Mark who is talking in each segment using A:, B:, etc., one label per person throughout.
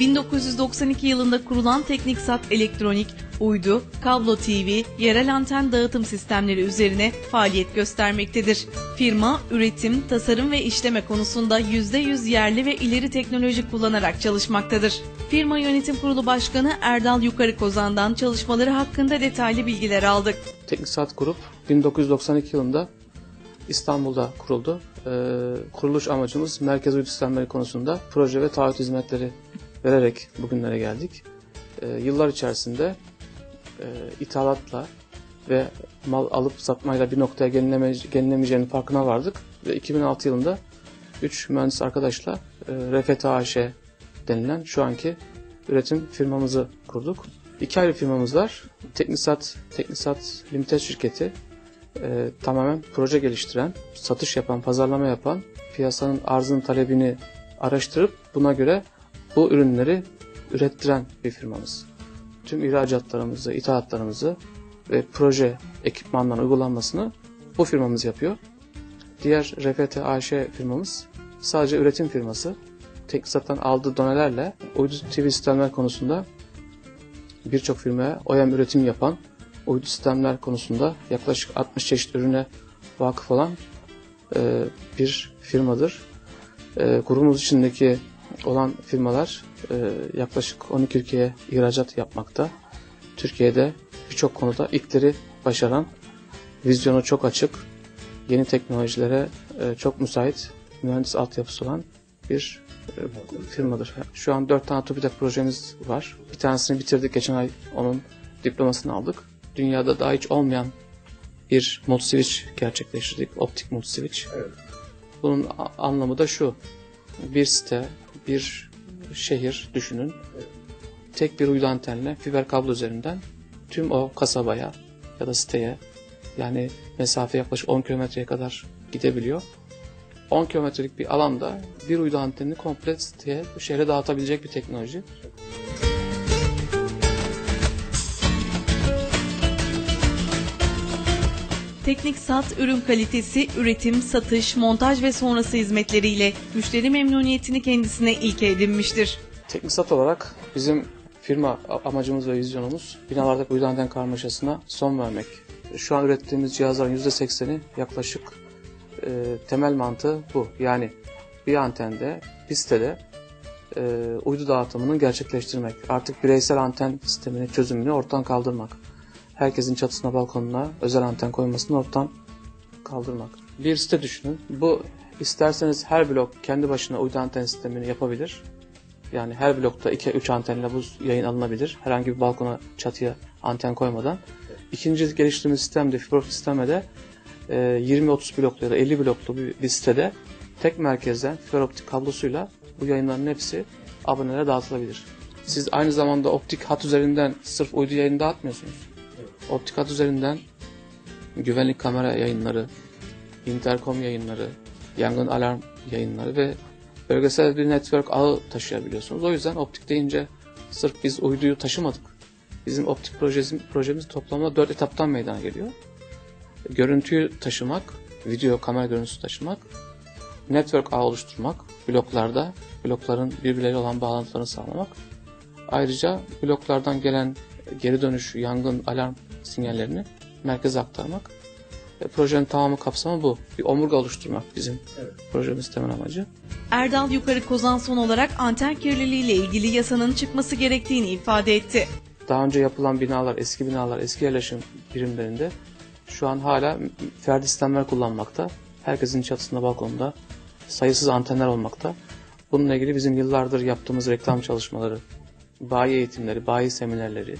A: 1992 yılında kurulan Tekniksat Elektronik, uydu, kablo TV, yerel anten dağıtım sistemleri üzerine faaliyet göstermektedir. Firma, üretim, tasarım ve işleme konusunda %100 yerli ve ileri teknoloji kullanarak çalışmaktadır. Firma Yönetim Kurulu Başkanı Erdal Yukarı Kozan'dan çalışmaları hakkında detaylı bilgiler aldık.
B: Teknisat Grup 1992 yılında İstanbul'da kuruldu. Ee, kuruluş amacımız merkez uydu sistemleri konusunda proje ve taahhüt hizmetleri vererek bugünlere geldik. Ee, yıllar içerisinde e, ithalatla ve mal alıp satmayla bir noktaya gelineme, gelinemeyeceğinin farkına vardık. Ve 2006 yılında 3 mühendis arkadaşla e, RFT AŞ denilen şu anki üretim firmamızı kurduk. İki ayrı firmamız var. Teknisat, Teknisat Limited şirketi e, tamamen proje geliştiren, satış yapan, pazarlama yapan, piyasanın arzını talebini araştırıp buna göre bu ürünleri ürettiren bir firmamız. Tüm ihracatlarımızı, ithalatlarımızı ve proje ekipmanların uygulanmasını bu firmamız yapıyor. Diğer RFT AŞ firmamız sadece üretim firması. Teknisat'tan aldığı donelerle uydu TV sistemler konusunda birçok firmaya OEM üretim yapan, uydu sistemler konusunda yaklaşık 60 çeşit ürüne vakıf olan e, bir firmadır. E, grubumuz içindeki olan firmalar e, yaklaşık 12 ülkeye ihracat yapmakta. Türkiye'de birçok konuda ilkleri başaran, vizyonu çok açık, yeni teknolojilere e, çok müsait mühendis altyapısı olan bir e, firmadır. Şu an 4 tane TÜBİTAK projemiz var. Bir tanesini bitirdik. Geçen ay onun diplomasını aldık. Dünyada daha hiç olmayan bir multiswitch gerçekleştirdik. Optik multiswitch. Bunun a- anlamı da şu. Bir site, bir şehir düşünün. Tek bir uydu antenle fiber kablo üzerinden tüm o kasabaya ya da siteye yani mesafe yaklaşık 10 kilometreye kadar gidebiliyor. 10 kilometrelik bir alanda bir uydu antenini komple siteye, şehre dağıtabilecek bir teknoloji.
A: Teknik Sat ürün kalitesi, üretim, satış, montaj ve sonrası hizmetleriyle müşteri memnuniyetini kendisine ilke edinmiştir.
B: Teknisat olarak bizim firma amacımız ve vizyonumuz binalardaki uydu anten karmaşasına son vermek. Şu an ürettiğimiz cihazların %80'i yaklaşık e, temel mantığı bu. Yani bir antende, bir sitede e, uydu dağıtımının gerçekleştirmek. Artık bireysel anten sistemini, çözümünü ortadan kaldırmak. Herkesin çatısına, balkonuna özel anten koymasını ortadan kaldırmak. Bir site düşünün. Bu isterseniz her blok kendi başına uydu anten sistemini yapabilir. Yani her blokta 2-3 antenle bu yayın alınabilir. Herhangi bir balkona, çatıya anten koymadan. İkinci geliştirdiğimiz sistemde, fiberoptik sistemde de e, 20-30 bloklu ya da 50 bloklu bir sitede tek merkezden fiber optik kablosuyla bu yayınların hepsi abonelere dağıtılabilir. Siz aynı zamanda optik hat üzerinden sırf uydu yayını dağıtmıyorsunuz. Optik hat üzerinden güvenlik kamera yayınları, interkom yayınları, yangın alarm yayınları ve bölgesel bir network ağı taşıyabiliyorsunuz. O yüzden optik deyince sırf biz uyduyu taşımadık. Bizim optik projemiz, projemiz toplamda 4 etaptan meydana geliyor. Görüntüyü taşımak, video kamera görüntüsü taşımak, network ağ oluşturmak, bloklarda blokların birbirleriyle olan bağlantılarını sağlamak. Ayrıca bloklardan gelen geri dönüş, yangın, alarm sinyallerini merkeze aktarmak. E, projenin tamamı kapsamı bu. Bir omurga oluşturmak bizim projemiz temel amacı.
A: Erdal Yukarı Kozan son olarak anten kirliliği ile ilgili yasanın çıkması gerektiğini ifade etti.
B: Daha önce yapılan binalar, eski binalar, eski yerleşim birimlerinde şu an hala ferdi sistemler kullanmakta. Herkesin çatısında, balkonunda sayısız antenler olmakta. Bununla ilgili bizim yıllardır yaptığımız reklam çalışmaları, bayi eğitimleri, bayi seminerleri,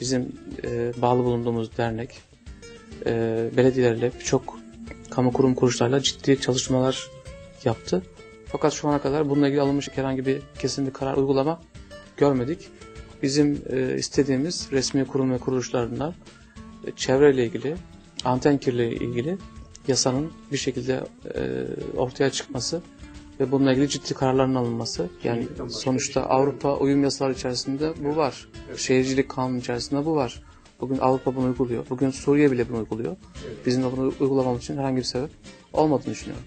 B: bizim e, bağlı bulunduğumuz dernek, e, belediyelerle birçok kamu kurum kuruluşlarla ciddi çalışmalar yaptı. Fakat şu ana kadar bununla ilgili alınmış herhangi bir kesin bir karar uygulama görmedik. Bizim e, istediğimiz resmi kurum ve kuruluşlarından e, çevreyle ilgili, anten kirliliği ilgili yasanın bir şekilde e, ortaya çıkması ve bununla ilgili ciddi kararların alınması. Yani sonuçta Avrupa uyum yasaları içerisinde bu var. Şehircilik kanunu içerisinde bu var. Bugün Avrupa bunu uyguluyor. Bugün Suriye bile bunu uyguluyor. Bizim de bunu uygulamamız için herhangi bir sebep olmadığını düşünüyorum.